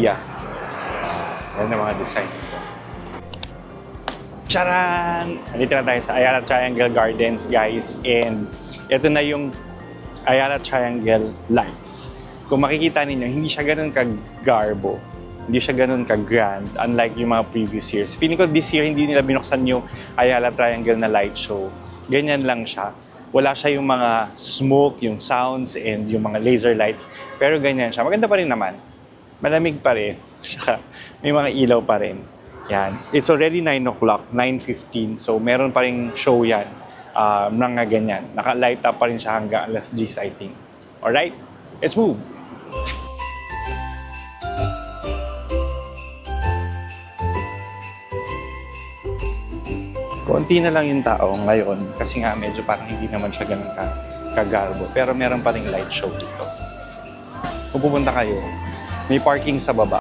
Yeah. Yan ang mga design. Charan! Nandito na tayo sa Ayala Triangle Gardens, guys. And ito na yung Ayala Triangle lights. Kung makikita ninyo, hindi siya ganun kag-garbo. Hindi siya ganun kag-grand, unlike yung mga previous years. Feeling ko this year, hindi nila binuksan yung Ayala Triangle na light show. Ganyan lang siya. Wala siya yung mga smoke, yung sounds, and yung mga laser lights. Pero ganyan siya. Maganda pa rin naman. Malamig pa rin. Tsaka may mga ilaw pa rin. Yan. It's already 9 o'clock, 9.15. So, meron pa rin show yan. Um, mga ganyan. Naka-light up pa rin siya hanggang alas 10, I think. Alright? Let's move! Konti na lang yung tao ngayon kasi nga medyo parang hindi naman siya ganun ka kagarbo. Pero meron pa rin light show dito. Kung pupunta kayo, may parking sa baba.